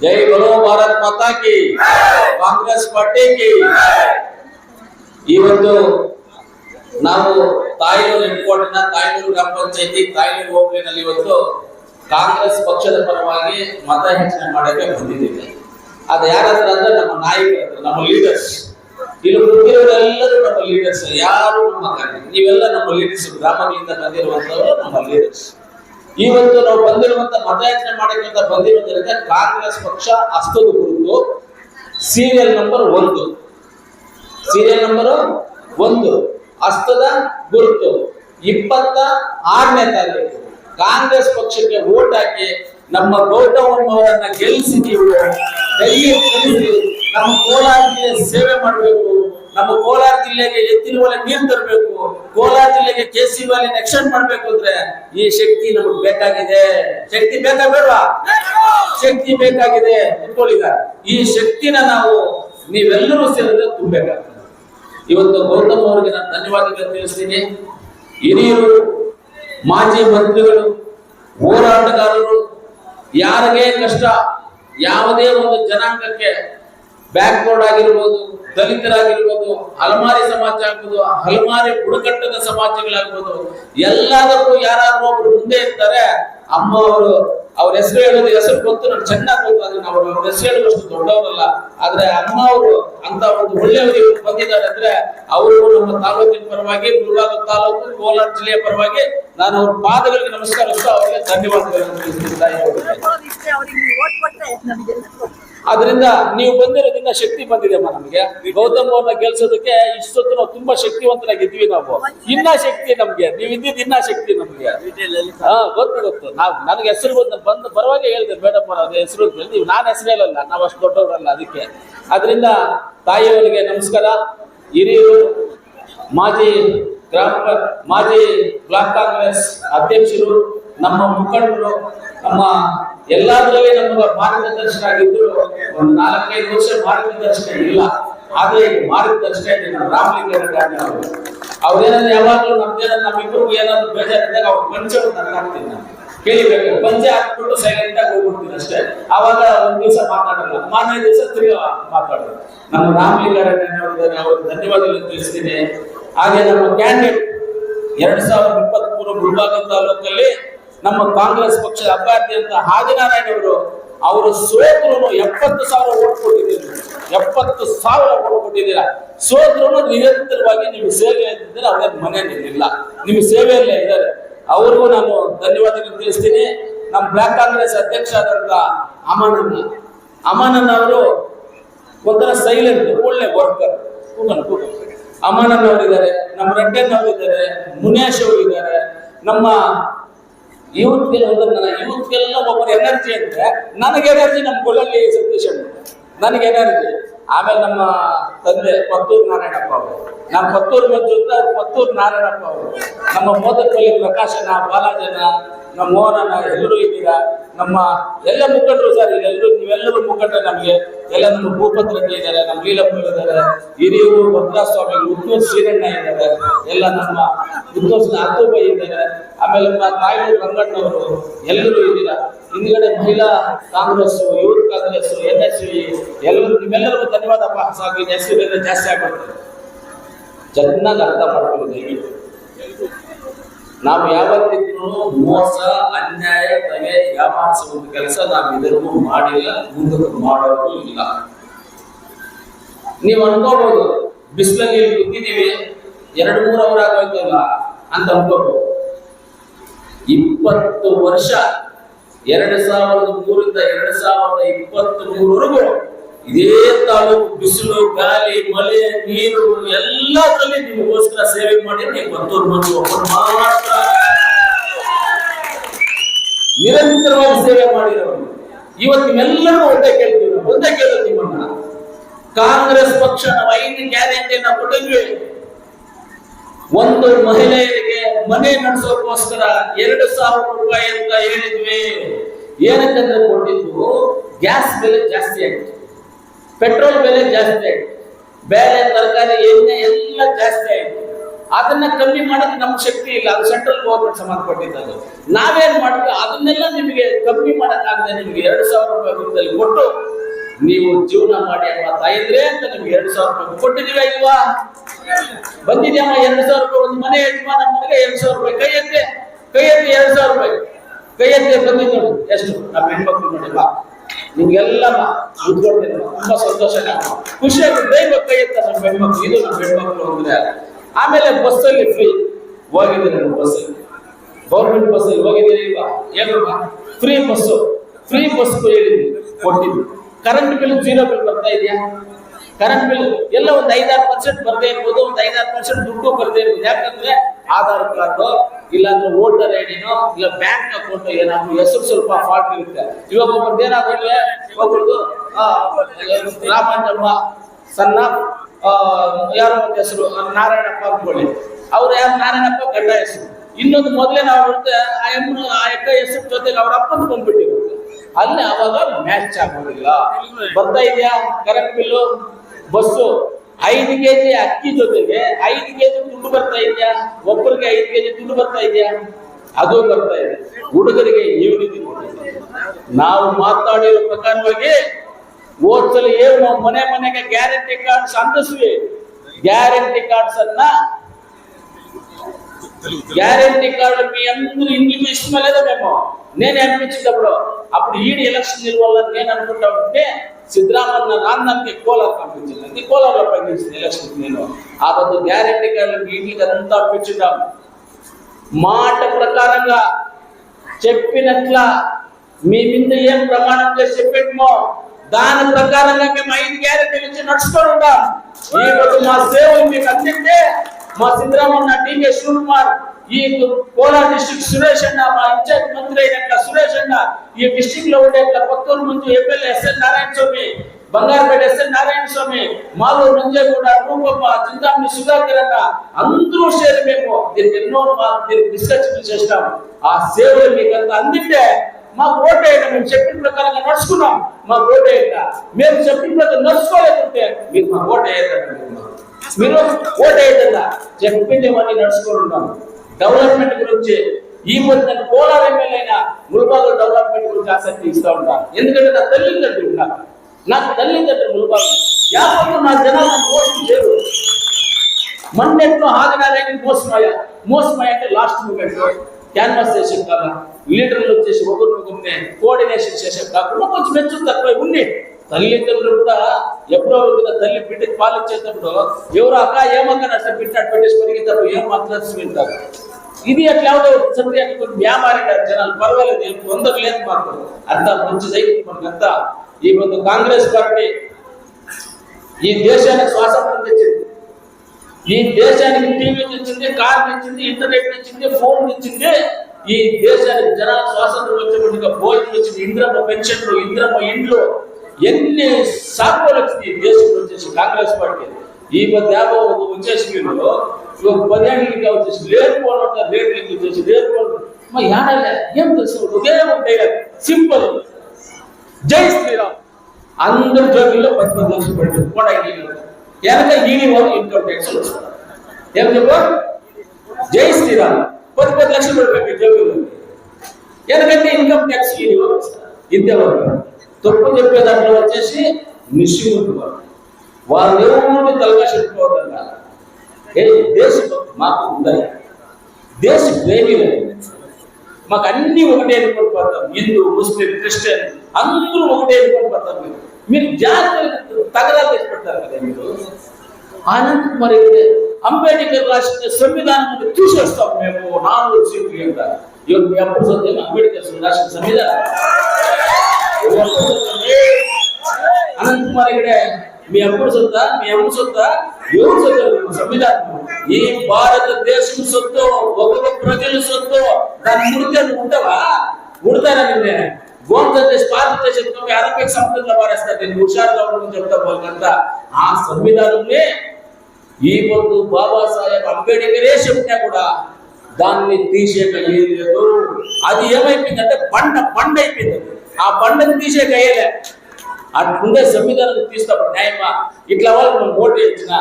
ಜೈ भारत माता ಕಿ, ಕಾಂಗ್ರೆಸ್ ಪಾರ್ಟಿ की ಇವತ್ತು ನಾವು ತಾಯ್ನೂರು ಹೆಡ್ಕೋಟಿನ ತಾಯ್ನೂರು ಗ್ರಾಮ ಪಂಚಾಯತಿ ತಾಯ್ನೂರು ಹೋಬಳಿನಲ್ಲಿ ಇವತ್ತು ಕಾಂಗ್ರೆಸ್ ಪಕ್ಷದ ಪರವಾಗಿ ಮತ ಹೆಚ್ಚಿನ ಮಾಡಕ್ಕೆ ಬಂದಿದ್ದೀವಿ. ಅದು ಯಾರತ್ರ ಅಂದ್ರೆ ನಮ್ಮ ನಾಯಕರ ನಮ್ಮ ಲೀಡರ್ಸ್ ಇಲ್ಲಿ ಕೂತಿರೋರೆಲ್ಲರೂ ನಮ್ಮ ಲೀಡರ್ಸ್ ಯಾರು ನಮ್ಮ ನೀವೆಲ್ಲ ನಮ್ಮ ಲೀಡರ್ಸ್ ಗ್ರಾಮಗಳಿಂದ ಬಂದಿರುವಂತವರು ನಮ್ಮ ಲೀಡರ್ಸ್ ಇವತ್ತು ನಾವು ಬಂದಿರುವಂತ ಮತಯಾಚನೆ ಮಾಡಿರುವಂತ ಬಂದಿರುವುದರಿಂದ ಕಾಂಗ್ರೆಸ್ ಪಕ್ಷ ಅಸ್ತದ ಕುರಿತು ಸೀರಿಯಲ್ ನಂಬರ್ ಒಂದು. ಸೀರಿಯಲ್ ನಂಬರ್ ಒಂದು. ಹಸ್ತದ ಗುರುತು. ಇಪ್ಪತ್ತ ಆರನೇ ತಾರೀಕು. ಕಾಂಗ್ರೆಸ್ ಪಕ್ಷಕ್ಕೆ ವೋಟ್ ಹಾಕಿ ನಮ್ಮ ಗೌತಮ್ ಅವರನ್ನ ಗೆಲ್ಲಿಸಿ ನೀವು ಧೈರ್ಯ ಕಲಿಸಿ ನಮ್ಮ ಕೋಲಾರ ಜಿಲ್ಲೆ ಸೇವೆ ಮಾಡಬೇಕು. ನಮ್ಮ ಕೋಲಾರ ಜಿಲ್ಲೆಗೆ ಎತ್ತಿನ ಒಲೆ ನೀರು ತರಬೇಕು. ಕೋಲಾರ ಜಿಲ್ಲೆಗೆ ಕೆ ಸಿ ವಾಲಿನ ಎಕ್ಷನ್ ಮಾಡ್ಬೇಕು ಅಂದ್ರೆ ಈ ಶಕ್ತಿ ನಮಗ್ ಬೇಕಾಗಿದೆ. ಶಕ್ತಿ ಬೇಕಾ ಬೇಡವಾ? ಶಕ್ತಿ ಬೇಕಾಗಿದೆ. ಇಟ್ಕೊಳ್ಳಿಗ ಈ ಶಕ್ತಿನ ನಾವು ನೀವೆಲ್ಲರೂ ಸೇರಿದ್ರೆ ತುಂಬಬೇಕಾಗ್ತದೆ. ಇವತ್ತು ಗೌತಮ್ ಅವರಿಗೆ ನಾನು ಧನ್ಯವಾದಗಳು ತಿಳಿಸ್ತೀನಿ. ಹಿರಿಯರು, ಮಾಜಿ ಮಂತ್ರಿಗಳು, ಹೋರಾಟಗಾರರು, ಯಾರಿಗೆ ಕಷ್ಟ, ಯಾವುದೇ ಒಂದು ಜನಾಂಗಕ್ಕೆ ಬ್ಯಾಕ್ವರ್ಡ್ ಆಗಿರ್ಬೋದು, ದಲಿತರಾಗಿರ್ಬೋದು ಅಲಮಾರಿ ಸಮಾಜ ಆಗ್ಬೋದು ಅಲಮಾರಿ ಬುಡಕಟ್ಟದ ಸಮಾಜಗಳಾಗ್ಬೋದು, ಎಲ್ಲದಕ್ಕೂ ಯಾರಾದ್ರೂ ಒಬ್ರು ಮುಂದೆ ಇರ್ತಾರೆ ಅಮ್ಮ ಅವರು ಅವ್ರ ಹೆಸರು ಹೇಳೋದು ಹೆಸರು ಗೊತ್ತು ನಾನು ಚೆನ್ನಾಗಿ ಗೊತ್ತು, ಆದ್ರೆ ನಾವು ಅವ್ರ ಹೆಸರು ಹೇಳುವಷ್ಟು ದೊಡ್ಡವರಲ್ಲ. ಆದ್ರೆ ಅಮ್ಮ ಅವರು ಅಂತ ಒಂದು ಒಳ್ಳೆಯವರು ಬಂದಿದ್ದಾರೆ ಅಂದ್ರೆ, ಅವರು ನಮ್ಮ ತಾಲೂಕಿನ ಪರವಾಗಿ ಮುಳಬಾಗ ತಾಲೂಕು, ಕೋಲಾರ ಜಿಲ್ಲೆಯ ಪರವಾಗಿ ನಾನು ಅವ್ರ ಪಾದಗಳಿಗೆ ನಮಸ್ಕಾರ ಅವರಿಗೆ ಧನ್ಯವಾದಗಳನ್ನು ತಿಳಿಸ್ತೀನಿ ಅದರಿಂದ ನೀವು ಬಂದಿರೋದ್ರಿಂದ ಶಕ್ತಿ ಬಂದಿದೆಮ್ಮ ನಮಗೆ. ಗೌತಮವನ್ನ ಗೆಲ್ಸೋದಕ್ಕೆ ಇಷ್ಟೊತ್ತು ನಾವು ತುಂಬಾ ಶಕ್ತಿವಂತರಾಗಿದ್ವಿ ನಾವು. ಇನ್ನ ಶಕ್ತಿ ನಮ್ಗೆ. ನೀವು ಇದ್ದಿದ್ದು ಇನ್ನ ಶಕ್ತಿ ನಮ್ಗೆ. ಹಾ ಗೊತ್ತು ಗೊತ್ತು ನಾವು ನನಗೆ ಹೆಸರು ಬಂದು ಬಂದು ಬರುವಾಗ ಹೇಳಿದೆ, ಮೇಡಮ್ ಅವರ ಹೆಸರು ನೀವು ನಾನು ಹೆಸರು ಹೇಳಲ್ಲ, ನಾವು ಅಷ್ಟು ದೊಡ್ಡವರಲ್ಲ ಅದಕ್ಕೆ. ಅದರಿಂದ ತಾಯಿಯವರಿಗೆ ನಮಸ್ಕಾರ. ಹಿರಿಯರು, ಮಾಜಿ ಗ್ರಾಮ, ಮಾಜಿ ಬ್ಲಾಕ್ ಕಾಂಗ್ರೆಸ್ ಅಧ್ಯಕ್ಷರು ನಮ್ಮ ಮುಖಂಡರು, ನಮ್ಮ ಎಲ್ಲಾದ್ರಲ್ಲಿ ನಮ್ಮ ಮಾರ್ಗದರ್ಶಕರಾಗಿದ್ದು ಒಂದು ನಾಲ್ಕೈದು ವರ್ಷ ಮಾರ್ಗದರ್ಶಕ ಇಲ್ಲ. ಆದ್ರೆ ಈಗ ನಮ್ಮ ರಾಮಲಿಂಗಾರೆಡ್ಡಿ ಅವರು. ಅವ್ರೇನಾದ್ರು ಯಾವಾಗಲೂ ನಮ್ದೇನ ನಮ್ಮಿಬ್ಬರಿಗೂ ಏನಾದ್ರು ಬೇಜಾರಿದ್ದಾಗ ಅವ್ರು ಪಂಚ ಹಾಕ್ತೀನಿ ಕೇಳಿಬೇಕು ಪಂಚೆ ಹಾಕ್ಬಿಟ್ಟು ಸೈಲೆಂಟ್ ಆಗಿ ಹೋಗ್ಬಿಡ್ತೀನಿ ಅಷ್ಟೇ. ಅವಾಗ ಒಂದ್ ದಿವಸ ಮಾತಾಡಲ್ಲ. ಮಾರನೇ ದಿವಸ ತಿರುಗ ಮಾತಾಡೋದು. ನಮ್ಮ ರಾಮಲಿಂಗಾರೆಡ್ಡಿ ಅವರಿದ್ದಾರೆ ಅವ್ರಿಗೆ ಧನ್ಯವಾದಗಳು ತಿಳಿಸ್ತೀನಿ. ಹಾಗೆ ನಮ್ಮ ಕ್ಯಾಂಡಿಡೇಟ್ ಎರಡ್ ಸಾವಿರದ ಇಪ್ಪತ್ತ್ ಮೂರು ಗುಲ್ಬರ್ಗ ತಾಲೂಕಲ್ಲಿ ನಮ್ಮ ಕಾಂಗ್ರೆಸ್ ಪಕ್ಷದ ಅಭ್ಯರ್ಥಿ ಅಂತ ಹಾದಿನಾರಾಯಣ ಅವರು ಅವರು ಸೋತ್ರು ಎಪ್ಪತ್ತು ಸಾವಿರ ಓಟ್ ಕೊಟ್ಟಿದ್ದೀರಿ. ಎಪ್ಪತ್ತು ಸಾವಿರ ಓಟ್ ಕೊಟ್ಟಿದ್ದೀರಾ. ಸೋತ್ರು ನಿರಂತರವಾಗಿ ನೀವು ಸೇವೆ ಇದ್ದರೆ ಅವ್ರ ಮನೆ ನಿಲ್ಲ ನಿಮ್ಮ ಸೇವೆಯಲ್ಲೇ ಇದ್ದಾರೆ. ಅವ್ರಿಗೂ ನಾನು ಧನ್ಯವಾದಗಳು ತಿಳಿಸ್ತೀನಿ. ನಮ್ಮ ಬ್ಲಾಕ್ ಕಾಂಗ್ರೆಸ್ ಅಧ್ಯಕ್ಷ ಆದಂತ ಅಮಾನಂದ ಅಮಾನಂದ ಅವರು ಒಂಥರ ಸೈಲೆಂಟ್ ಒಳ್ಳೆ ವರ್ಕರ್ ಕೂಗನ್ ಕೂಗನ್ ಅವರಿದ್ದಾರೆ, ನಮ್ಮ ರಡ್ಡನ್ ಅವರಿದ್ದಾರೆ, ಮುನೇಶ್ ಅವರಿದ್ದಾರೆ, ನಮ್ಮ ಯೂತ್ಗೆಲ್ಲ ನನ್ನ ಯೂತ್ಗೆಲ್ಲ ಒಬ್ಬರು ಎನರ್ಜಿ ಅಂದ್ರೆ ನನಗೆ ಎನರ್ಜಿ ನಮ್ಮ ಕೊಳ್ಳಲ್ಲಿ ಸತೀಶ್ ನನಗೆ ಎನರ್ಜಿ ಆಮೇಲೆ ನಮ್ಮ ತಂದೆ ಪತ್ತೂರು ನಾರಾಯಣಪ್ಪ ಅವರು. ನಮ್ಮ ಪತ್ತೂರು ಮಂಜು ಪತ್ತೂರು ನಾರಾಯಣಪ್ಪ ಅವರು. ನಮ್ಮ ಮೋದಕಲ್ಲಿ ಪ್ರಕಾಶನ, ಬಾಲಾಜನ ನಮ್ಮ ಎಲ್ಲರೂ ಇದ್ದೀರಾ? ನಮ್ಮ ಎಲ್ಲ ಮುಖಂಡರು ಸರ್ ಎಲ್ಲರೂ ನೀವೆಲ್ಲರೂ ಮುಖಂಡರು ನಮಗೆ ಎಲ್ಲ ನಮ್ಮ ಭೂಪತ್ರಗಳು ಇದ್ದಾರೆ, ನಮ್ಮ ಲೀಲಪ್ಪ ಇದ್ದಾರೆ, ಹಿರಿಯೂರು, ಭದ್ರಾಸ್ವಾಮಿ ಉತ್ತೂರು ಶ್ರೀರಣ್ಣ ಇದ್ದಾರೆ, ಎಲ್ಲ ನಮ್ಮ ಉತ್ತೂರು ಅತ್ತುಬೈ ಇದ್ದಾರೆ. ಆಮೇಲೆ ನಮ್ಮ ತಾಯಿ ರಂಗಣ್ಣವರು ಎಲ್ಲರೂ ಇದ್ದೀರಾ. ಹಿಂದ್ಗಡೆ ಮಹಿಳಾ Congress youth Congress N S V ಎಲ್ಲರೂ ನಿಮ್ಮೆಲ್ಲರಿಗೂ ಧನ್ಯವಾದ. ಆಗಿ ಹೆಸರು ಜಾಸ್ತಿ ಆಗ್ಬಿಡ್ತಾರೆ ಚೆನ್ನಾಗಿ ಅರ್ಥ ಮಾಡ್ಕೊಳ್ಳಿ ದಯವಿಟ್ಟು. ನಾವು ಯಾವತ್ತಿದ್ರು ಮೋಸ, ಅನ್ಯಾಯ ತಲೆ ಯಾವ ಕೆಲಸ ನಾವು ಇದನ್ನು ಮಾಡಿಲ್ಲ, ಮುಂದಕ್ಕೆ ಮಾಡೋದು ಇಲ್ಲ. ನೀವು ಅನ್ಕೋಬಹುದು ಬಿಸಿಲಲ್ಲಿ ಕುದ್ದಿದ್ದೀವಿ ಎರಡು, ಮೂರು ಅವರ್ ಆಗೋಯ್ತಲ್ಲ ಅಂತ ಅನ್ಕೋಬಹುದು ಇಪ್ಪತ್ತು ವರ್ಷ, ಎರಡು ಸಾವಿರದ ಮೂರಿಂದ ಎರಡು ಸಾವಿರದ ಇಪ್ಪತ್ತ್ ಮೂರವರೆಗೂ ಇದೇ ತಾಲೂಕು ಬಿಸಿಲು, ಗಾಳಿ, ಮಳೆ, ನೀರು, ಎಲ್ಲದರಲ್ಲಿ ನಿಮಗೋಸ್ಕರ ಸೇವೆ ಮಾಡಿ ನೀವು ಮತ್ತೊಂದು ಮಂದಿ ಒಬ್ಬರು ಮಾತ್ರ ನಿರಂತರವಾಗಿ ಸೇವೆ ಮಾಡಿರೋರು. ಇವತ್ತು ನಿಮ್ಮೆಲ್ಲರೂ ಒಂದೇ ಕೇಳ್ತೀವಿ ಒಂದೇ ಕೇಳೋದು ನಿಮ್ಮನ್ನ. ಕಾಂಗ್ರೆಸ್ ಪಕ್ಷ ನಾವು ಐದು ಗ್ಯಾರಂಟಿಯನ್ನ ಕೊಟ್ಟಿದ್ವಿ. ಒಂದು ಮಹಿಳೆಯರಿಗೆ ಮನೆ ನಡೆಸೋಕೋಸ್ಕರ ಎರಡು ಸಾವಿರ ರೂಪಾಯಿ ಅಂತ ಹೇಳಿದ್ವಿ. ಏನಕ್ಕಂದ್ರೆ ಕೊಟ್ಟಿದ್ದು? ಗ್ಯಾಸ್ ಬೆಲೆ ಜಾಸ್ತಿ ಆಯ್ತು. ಪೆಟ್ರೋಲ್ ಬೆಲೆ ಜಾಸ್ತಿ ಆಯ್ತು. ಬೇರೆ ತರಕಾರಿ, ಎಣ್ಣೆ ಎಲ್ಲ ಜಾಸ್ತಿ ಆಯ್ತು. ಅದನ್ನ ಕಮ್ಮಿ ಮಾಡಕ್ಕೆ ನಮ್ಮ ಶಕ್ತಿ ಇಲ್ಲ. ಅದು ಸೆಂಟ್ರಲ್ ಗೌರ್ಮೆಂಟ್ ಸಂಬಂಧಪಟ್ಟಿದ್ದು ನಾವೇನ್ ಮಾಡ್ತೀವಿ? ಅದನ್ನೆಲ್ಲ ನಿಮಗೆ ಕಮ್ಮಿ ಮಾಡಕ್ಕಾಗದೆ ನಿಮ್ಗೆ ಎರಡು ಸಾವಿರ ರೂಪಾಯಿ ಕೊಟ್ಟು ನೀವು ಜೀವನ ಮಾಡಿ ಅಮ್ಮ ತಾಯಿದ್ರೆ ಅಂತ ನಿಮ್ಗೆ ಎರಡು ಸಾವಿರ ರೂಪಾಯಿ ಕೊಟ್ಟಿದೀವ ಇಲ್ವಾ? ಬಂದಿದ್ಯಮ್ಮ, ಎರಡು ಸಾವಿರ ರೂಪಾಯಿ ಒಂದು ಮನೆ ಯಜಮಾನ ಮನೆಗೆ ಎರಡು ಸಾವಿರ ರೂಪಾಯಿ. ಕೈ ಎತ್ತೆ ಕೈ ಎತ್ತೆ ಎರಡು ಸಾವಿರ ರೂಪಾಯಿ. ಕೈ ಎತ್ತೆ ಬಂದಿದ್ದು ಎಷ್ಟು? ನಮ್ಮ ಹೆಣ್ಮಕ್ಳು ನೋಡಿ, ಬಾ. ನಿಮ್ಗೆಲ್ಲ ಉದ್ಕೊಡ್ತೀನಿ ತುಂಬಾ ಸಂತೋಷ ಖುಷಿಯಾಗಿ ದೈವ ಕೈ ಎತ್ತ ನಮ್ಮ ಹೆಣ್ಮಕ್ಳು. ಇದು ನಮ್ಮ ಹೆಣ್ಮಕ್ಳು ಅಂದ್ರೆ ಆಮೇಲೆ ಬಸ್ಸಲ್ಲಿ ಫ್ರೀ ಹೋಗಿದ್ದೀನಿ ನಾನು ಬಸ್ಸಲ್ಲಿ ಗೌರ್ಮೆಂಟ್ ಬಸ್ಸಲ್ಲಿ ಹೋಗಿದ್ದೀನಿ ಇಲ್ವಾ? ಏನಲ್ವಾ ಫ್ರೀ ಬಸ್ಸು ಫ್ರೀ ಬಸ್ ಹೇಳಿದ್ವಿ ಕೊಟ್ಟಿದ್ವಿ ಕರೆಂಟ್ ಬಿಲ್ ಜೀರೋ ಬಿಲ್ ಬರ್ತಾ ಇದೆಯಾ? ಕರೆಂಟ್ ಬಿಲ್ ಎಲ್ಲ ಒಂದು ಐದಾರು ಪರ್ಸೆಂಟ್ ಬರದೇ ಇರ್ಬೋದು, ಒಂದು ಐದಾರು ಪರ್ಸೆಂಟ್ ದುಡ್ಡು ಬರದೇ ಇರ್ಬೋದು. ಯಾಕಂದ್ರೆ ಆಧಾರ್ ಕಾರ್ಡು, ಇಲ್ಲಾಂದ್ರೆ ವೋಟರ್ ಐಡಿನೋ, ಇಲ್ಲ ಬ್ಯಾಂಕ್ ಅಕೌಂಟ್ ಏನಾದ್ರು ಹೆಸರು ಸ್ವಲ್ಪ ಫಾಲ್ಟ್ ಇರುತ್ತೆ. ಇವಾಗ ಒಬ್ಬರದ್ದು ಏನಾಗುತ್ತೆ ಒಬ್ಬರದು ರಾಮಂಜಮ್ಮ ಸಣ್ಣ ಯಾರು ಒಂದು ಹೆಸರು ನಾರಾಯಣಪ್ಪ ಅಂದ್ಕೊಳ್ಳಿ. ಅವ್ರು ಯಾರು? ನಾರಾಯಣಪ್ಪ ಗಂಡ ಹೆಸರು. ಇನ್ನೊಂದು ಮೊದಲೇ ನಾವು ನೋಡುತ್ತೆ ಆ ಎಮ್ಮನ ಆ ಎಕ್ಕ ಹೆಸರು ಜೊತೆಗೆ ಅವ್ರ ಅಪ್ಪನ ಬಂದ್ಬಿಟ್ಟಿರುತ್ತೆ. ಅಲ್ಲಿ ಅವಾಗ ಮ್ಯಾಚ್ ಆಗೋದಿಲ್ಲ. ಬರ್ತಾ ಇದೆಯಾ ಕರೆಂಟ್ ಬಿಲ್ಲು ಬಸ್ಸು ಐದು ಕೆಜಿ ಅಕ್ಕಿ ಜೊತೆಗೆ ಐದು ಕೆಜಿ ದುಡ್ಡು ಬರ್ತಾ ಇದೆಯಾ? ಒಬ್ಬರಿಗೆ ಐದು ಕೆಜಿ ದುಡ್ಡು ಬರ್ತಾ ಇದೆಯಾ? ಅದು ಬರ್ತಾ ಇದೆ. ಹುಡುಗರಿಗೆ ಈ ರೀತಿ ನಾವು ಮಾತಾಡಿರೋ ಪ್ರಕಾರವಾಗಿ ಹೋದ್ಸಲ ಏನು ಮನೆ ಮನೆಗೆ ಗ್ಯಾರಂಟಿ ಕಾರ್ಡ್ಸ್ ಅಂದಿಸ್ವಿ ಗ್ಯಾರಂಟಿ ಕಾರ್ಡ್ಸ್ ಅನ್ನ గ్యారంటీ కార్డు మీ అందరూ ఇంటికి ఇష్టమే లేదా మేము? నేను అనిపించేటప్పుడు అప్పుడు ఈడి ఎలక్షన్ నిలవాలని నేను అనుకుంటా ఉంటే సిద్ధరామన్న రాందానికి కోలార్ పంపించింది అది కోలార్లో పంపించింది ఎలక్షన్ నేను. ఆ పొద్దు గ్యారంటీ కార్డు మీ ఇంటికి అంతా పంపించున్నాం మాట ప్రకారంగా చెప్పినట్ల మీ మీద ఏం ప్రమాణం చేసి చెప్పేమో దాని ప్రకారంగా మేము ఐదు గ్యారెంటీలు ఇచ్చి నడుచుకొని ఉంటాం. ఈ రోజు మా సేవలు మీకు అందింటే మా సిద్ధరామన్న టీకే శివకుమార్ ఈ కోలార్ డిస్టిక్ సురేష్ అన్న మా ఇన్ఛార్జ్ మంత్రి అయిన సురేష్ అన్న ఈ డిస్టిక్లో ఉండే కొత్తూరు ముందు MLA SN Narayana Swamy Bangarpet SN Narayana Swamy Malur నుంచే కూడా రూపమ్మ చింతామణి సుధాకర్ అన్న అందరూ చేరి మేము దీనికి ఎన్నో మా- దీనికి డిస్కషన్ చేసినాం. ఆ సేవలు మీకు అంత అందింటే మాకు ఓటేయండి మేము చెప్పిన ప్రకారంగా నడుచుకున్నాం. మాకు ఓటేయండి మేము చెప్పిన ప్రకారం నడుచుకోలేకుంటే మీరు మాకు ఓటేయద్దండి మీరు ఓటేయద్దా చెప్పిందేమని నడుచుకొని డెవలప్మెంట్ గురించి ఈ మధ్య నేను కోలార్ ఎమ్మెల్యే అయినా ముల్బాగు డెవలప్మెంట్ గురించి ఆసక్తి ఇస్తూ ఉంటాను ఎందుకంటే నా తల్లిదండ్రులు ఉన్నారు నాకు తల్లిదండ్రులు ముల్బాగు యాభై నా జనాలు మోసం చేయరు. మొన్నెట్లో హాజరాలేని మోసమయ్య మోసమయ్య అంటే లాస్ట్ మూమెంట్ క్యాన్వాస్ చేసాం కదా లీడర్లు వచ్చేసి ఒకరినొకరిని కోఆర్డినేషన్ చేసాం కాకుండా కొంచెం మెచ్చు తక్కువ ఉండి తల్లిదండ్రులు కూడా ఎప్పుడో ఒక తల్లి బిడ్డకి పాలు ఇచ్చేటప్పుడు ఎవరు అక్క ఏమక్క నష్టం పెట్టాడు పెట్టేసి పెరిగేటప్పుడు ఏం మాట్లాడుతూ వింటారు ఇది అట్లా ఎవరో కొన్ని కొంచెం వ్యాపారి జనాలు పర్వాలేదు ఏం తొందర లేదు మాకు. అంతా మంచిదై మనకంతా. ఈ ముందు కాంగ్రెస్ పార్టీ ఈ దేశానికి స్వాతంత్రం తెచ్చింది. ఈ దేశానికి టీవీ తెచ్చింది కార్ తెచ్చింది ఇంటర్నెట్ తెచ్చింది ఫోన్ తెచ్చింది. ఈ దేశానికి జనాల స్వాతంత్రం వచ్చినట్టుగా భోజనం వచ్చింది ఇంద్రమ్మ పెన్షన్లు ఇంద్రమ్మ ఇండ్లు. ఎన్ని సాకులు వచ్చింది దేశంలో వచ్చేసి కాంగ్రెస్ పార్టీ? ఈ మధ్య వచ్చేసి మీరు ఒక పదేళ్ళకి వచ్చేసి లేకపోవడం రేట్లకి వచ్చేసి లేకపోవడం మా ఏడాలే ఏం తెలుసు? ఒకే ఒక సింపుల్ జై శ్రీరామ్. అందరి జోబుల్లో పది పది లక్షలు పడింది. కూడా వెనక ఈడీ వాళ్ళు ఇన్కమ్ ట్యాక్స్ వస్తారు ఏం చెప్పు? జై శ్రీరామ్. పది పది లక్షలు పెట్టి జోబుల్లో. ఎందుకంటే ఇన్కమ్ ట్యాక్స్ ఈడీ వాళ్ళు వస్తారు ఇంతవరకు తప్పు చెప్పే దాంట్లో వచ్చేసి నిశ్చిముఖి వాళ్ళు. వారు ఎవరు తలగా చెప్పుకోవద్దా ఏ దేశభక్తి మాకు ఉందని. దేశ ప్రేమిలు మాకు అన్ని ఒకటే అనుకుని పోతాం హిందూ ముస్లిం క్రిస్టియన్ అందరూ ఒకటే అనుకుని పోతాం మీరు మీరు జాగ్రత్త తగదాలు తెచ్చి పెడతారు కదా మీరు. ఆనంద్ మరి అంబేద్కర్ రాసిన సంవిధానం తీసేస్తాం మేము. నాలుగు సీట్లు ఎంత ఎప్పుడు అంబేద్కర్ రాసిన సంవిధానం. అనంత కుమార్ ఇక్కడే మీ అప్పుడు సొంత మీ అమ్మ సొంత ఎవరు సొంత? సంవిధానం ఈ భారతదేశం సొత్తు ఒక్కొక్క ప్రజల సొత్తు దాన్ని ముడితే నువ్వు ఉంటావా ముడతారా నిన్నే? గోంత చేసి భారతదేశం అరవై సంవత్సరంలో మారేస్తారు నేను హుషారుగా ఉండమని చెప్తా వాళ్ళకంతా ఆ సంవిధానమే ఈ పొద్దు బాబాసాహెబ్ అంబేడ్కరే చెప్పినా కూడా దాన్ని తీసేట ఏం లేదు. అది ఏమైపోయిందంటే బండ బండ అయిపోయింది ఆ పండుగ తీసే గయ్యలే. అట్లుండే సంవిధానం తీసినప్పుడు న్యాయమా? ఇట్లా వాళ్ళు మనం ఓటు ఇచ్చిన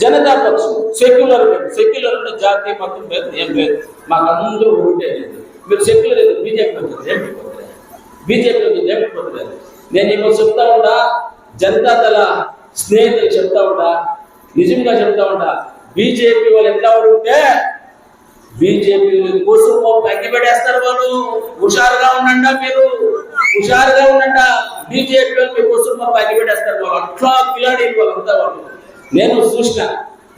జనతా పక్షం సెక్యులర్ సెక్యులర్ ఉంటే జాతీయ మతం లేదు ఏం లేదు. మాకు అందరూ ఓటే లేదు. మీరు సెక్యులర్ అయితే బీజేపీ ఏమిపోతుంది బీజేపీ ఏమిపోతుంది నేను ఇప్పుడు చెప్తా ఉండా జనతా దళ స్నేహితులు చెప్తా ఉండా నిజంగా చెప్తా ఉండా బీజేపీ వాళ్ళు ఎట్లా ఉంటే బీజేపీ కోసం అగ్గి వాళ్ళు. హుషారుగా ఉండండి మీరు? హుషారుగా ఉండండి? బీజేపీ మీ కోసం అగ్గిపెట్టేస్తారు వాళ్ళు. అట్లా కిలాడి వాళ్ళంతా వాళ్ళు. నేను చూసిన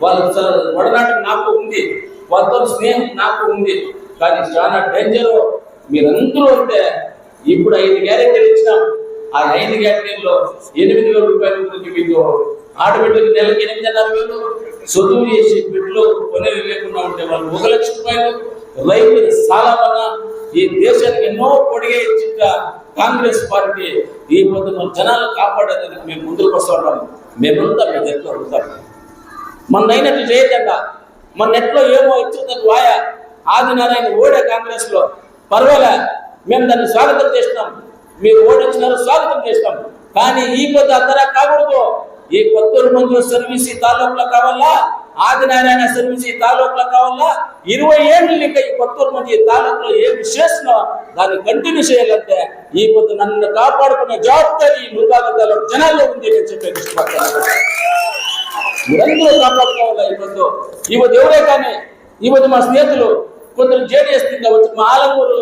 వాళ్ళ వడనాటం నాకు ఉంది. వాళ్ళతో స్నేహం నాకు ఉంది. కానీ చాలా డేంజర్ మీరందరూ ఉంటే ఇప్పుడు ఐదు గ్యారెంటీలు ఇచ్చినాం. ఆ ఐదు గ్యారెంటీల్లో ఎనిమిది వేల రూపాయలు గురించి మీకు. ఆడబిడ్డకి నెలకి ఎనిమిదిన్నర వేలు చదువు చేసి బిడ్డలు కొనేది లేకుండా ఉంటే వాళ్ళు ఒక లక్ష రూపాయలు రైతులు చాలా వల్ల ఈ దేశానికి ఎన్నో పొడిగే ఇచ్చిన కాంగ్రెస్ పార్టీ ఈ పొద్దున జనాలు కాపాడేదానికి మేము ముందుకు వస్తూ ఉంటాం మేమంతా మీ దగ్గర ఉంటాం మన అయినట్టు చేయకుండా మన నెట్లో ఏమో ఇచ్చిందని వాయ ఆదినారాయణ ఓడే కాంగ్రెస్లో పర్వాలే మేము దాన్ని స్వాగతం చేస్తాం మీరు ఓడించినారు స్వాగతం చేస్తాం. కానీ ఈ పొద్దు అందరా కాకూడదు. ఈ కొత్తూరు మంజు సర్వీస్ ఈ తాలూకులో కావాలా ఆదినారాయణ సర్వీస్ ఈ తాలూకులో కావాలా ఇరవై ఏళ్ళు ఇంకా ఈ కొత్తూరు మంది ఈ తాలూకులో ఏమి చేసినా దాన్ని కంటిన్యూ చేయాలంటే ఈ పొద్దు నన్ను కాపాడుకునే జవాబారి ఈ మురుగాల జనాల్లో ఉంది అని చెప్పి ఇష్టపడతాను మీరందరూ కాపాడుకోవాలి ఈరోజు ఈవద్దు ఎవరే కానీ ఈవద్దు మా స్నేహితులు కొందరు జేడిఎస్ కింద వచ్చి మా ఆలమూరు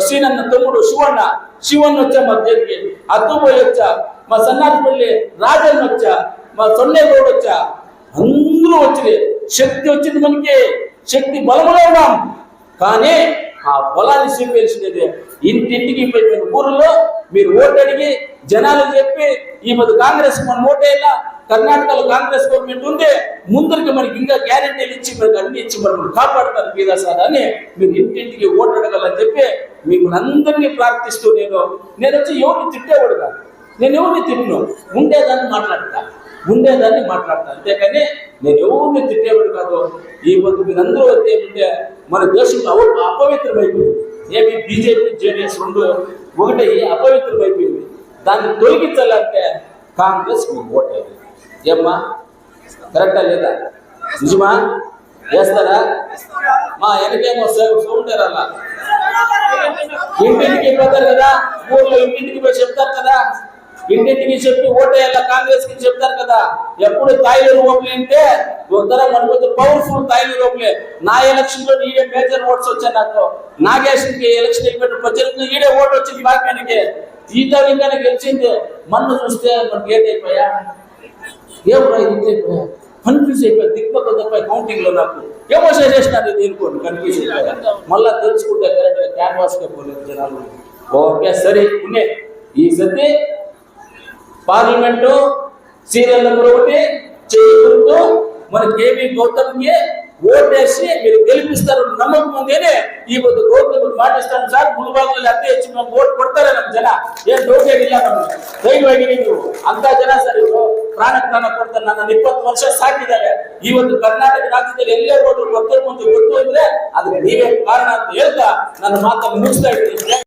శ్రీనన్న తమ్ముడు శివన్న శివన్న వచ్చా మా దగ్గరికి అత్తుపోయి వచ్చా మా సన్నాథపల్లి రాజన్న వచ్చా మా సొన్నేగౌడ్ వచ్చా అందరూ వచ్చింది. శక్తి వచ్చింది మనకి. శక్తి బలములో ఉన్నాం. కానీ ఆ పొలాన్ని స్వీకరించినది. ఇంటింటికి పోయి ఊర్లో మీరు ఓటు అడిగి జనాలు చెప్పి ఈ మధ్య కాంగ్రెస్ మనం ఓటేలా కర్ణాటకలో కాంగ్రెస్ గవర్నమెంట్ ఉంది ముందరికి మనకి ఇంకా గ్యారెంటీలు ఇచ్చి మనకి అన్ని ఇచ్చి మనల్ని కాపాడుతారు మీద సార్ అని మీరు ఇంటింటికి ఓటు అడగాలని చెప్పి మిమ్మల్ని అందరినీ ప్రార్థిస్తూ నేను నేను వచ్చి ఎవరిని తిట్టేవాడు కాదు. నేను ఎవరిని తిట్టను? ఉండేదాన్ని మాట్లాడతా. ఉండేదాన్ని మాట్లాడతా. అంతేకాని నేను ఎవరిని తిట్టేవాడు కాదు? ఈ పొద్దు మీరందరూ అయితే ఉంటే మన దేశం అపవిత్రమైపోయింది. ఏమి బీజేపీ జేడీఎస్ రెండు ఒకటి అపవిత్రమైపోయింది. దాన్ని తొలగించాలంటే కాంగ్రెస్ ఓటేది ఏమ్మా? కరెక్టా లేదా? నిజమా? వేస్తారా? మా వెనకేమో సౌండ్ అలా? ఇంటింటికి పోతారు కదా? ఊర్లో ఇంటింటికి పోయి చెప్తారు కదా? ఇంటింటికి చెప్పి ఓటేయాల? కాంగ్రెస్కి చెప్తారు కదా. ఎప్పుడు తాయిలు ఓట్లే అంటే ఉత్తర మనకు పవర్ఫుల్ తాయిలు ఓట్లే నా ఎలక్షన్లో ఈడే మేజర్ ఓట్స్ వచ్చాయి నాకు నాగేశ్వర్కి ఎలక్షన్ వెళ్ళిపోయిన ప్రజలకు ఈడే ఓటు వచ్చింది వాక్యానికి. ఈత వింగానే గెలిచింది. మన్ను చూస్తే మనకి ఏదైపోయా ఏం రా ఇది కన్ఫ్యూజ్ అయిపోయా. దిక్కుపక్క కౌంటింగ్లో నాకు. ఏమో చేసేసినారు దీనికోండి కన్ఫ్యూజ్ అయిపోయా. మళ్ళా తెలుసుకుంటే కరెక్ట్ క్యాన్వాస్ కే పోలేదు జనాలు. ఓకే సరే ఉన్నాయి. ఈ సతి పార్లమెంటు సీరియల్ నెంబర్ ఒకటి చెయ్యి గుర్తు మన కేవీ గౌతమ్కి ఓటేసి మీరు గెలిపిస్తారు నమ్మకం ఉందేనే ఈ పొద్దు గౌతమ్ మాటిస్తాను సార్ ముందు భాగంలో అత్తే ఇచ్చి మేము ఓటు కొడతారే ನಮ್ಮ ಜನ ಏನ್ ಡೌಟೇ ಇಲ್ಲ ನಮ್ಗೆ ಧೈರ್ಯವಾಗಿ ನೀವು ಅಂತ ಜನ ಸರ್ ಇವರು ಪ್ರಾಣ ಪ್ರಾಣ ಕೊಡ್ತಾರೆ ನನ್ನ ಇಪ್ಪತ್ತು ವರ್ಷ ಸಾಕಿದ್ದಾರೆ ಇವತ್ತು ಕರ್ನಾಟಕ ರಾಜ್ಯದಲ್ಲಿ ಎಲ್ಲೇ ಹೋದ್ರು ಗೊತ್ತಿರೋ ಮುಂದೆ ಗೊತ್ತು ಅಂದ್ರೆ ಅದಕ್ಕೆ ನೀವೇ ಕಾರಣ ಅಂತ ಹೇಳ್ತಾ ನನ್ನ ಮಾತನ್ನು ಮುಗಿಸ್ತಾ ಇದ್ದೀನಿ